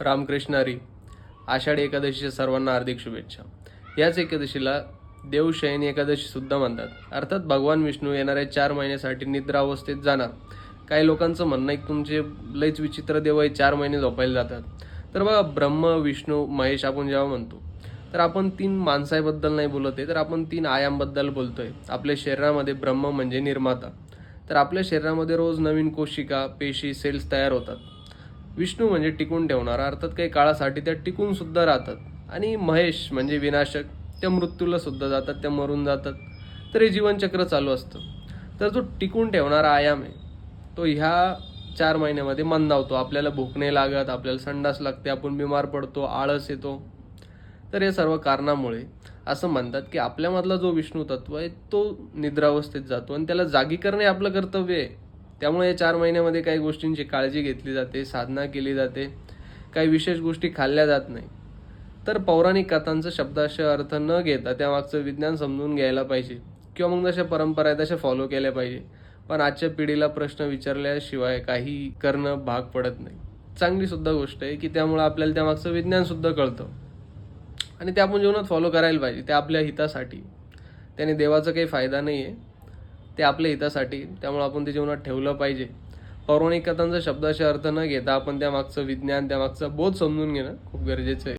रामकृष्णारी आषाढी एकादशीच्या सर्वांना हार्दिक शुभेच्छा. याच एकादशीला देवशयनी एकादशी सुद्धा म्हणतात. अर्थात भगवान विष्णू येणाऱ्या चार महिन्यासाठी निद्रा अवस्थेत जाणार. काही लोकांचं म्हणणं आहे की तुमचे लयच विचित्र देव आहे चार महिने झोपायला जातात. तर बघा ब्रह्म विष्णू महेश आपण जेव्हा म्हणतो तर आपण तीन माणसाबद्दल नाही बोलत आहे तर आपण तीन आयामबद्दल बोलतो आहे आपल्या शरीरामध्ये ब्रह्म म्हणजे निर्माता. तर आपल्या शरीरामध्ये रोज नवीन कोशिका पेशी सेल्स तयार होतात. विष्णू म्हणजे टिकून ठेवणारा अर्थात काही काळासाठी त्या टिकून सुद्धा राहतात. आणि महेश म्हणजे विनाशक त्या मृत्यूला सुद्धा जातात त्या मरून जातात. तर हे जीवनचक्र चालू असतं. तर जो टिकून ठेवणारा आयाम आहे तो ह्या चार महिन्यामध्ये मंदावतो. आपल्याला भूक नाही लागत आपल्याला संडास लागते आपण बिमार पडतो आळस येतो. तर या सर्व कारणामुळे असं म्हणतात की आपल्यामधला जो विष्णू तत्व आहे तो निद्रावस्थेत जातो. आणि त्याला जागी करणे आपलं कर्तव्य आहे. त्यामुळे या चार महिन्यामध्ये काही गोष्टींची काळजी घेतली जाते साधना केली जाते. काही विशेष गोष्टी खाल्ल्या जात नाही. तर पौराणिक कथांचं शब्दाशय अर्थ न घेता त्यामागचं विज्ञान समजून घ्यायला पाहिजे. किंवा मग जशा परंपरा आहेत तशा फॉलो केल्या पाहिजे. पण आजच्या पिढीला प्रश्न विचारल्याशिवाय काही करणं भाग पडत नाही. चांगली सुद्धा गोष्ट आहे की त्यामुळं आपल्याला त्यामागचं विज्ञानसुद्धा कळतं. आणि ते आपण जीवनात फॉलो करायला पाहिजे ते आपल्या हितासाठी. त्याने देवाचा काही फायदा नाही आहे ते आपल्या हितासाठी. त्यामुळे आपण ते जीवनात ठेवलं पाहिजे. पौराणिक कथांचा शब्दाशी अर्थ न घेता आपण त्यामागचं विज्ञान त्यामागचा बोध समजून घेणं खूप गरजेचं आहे.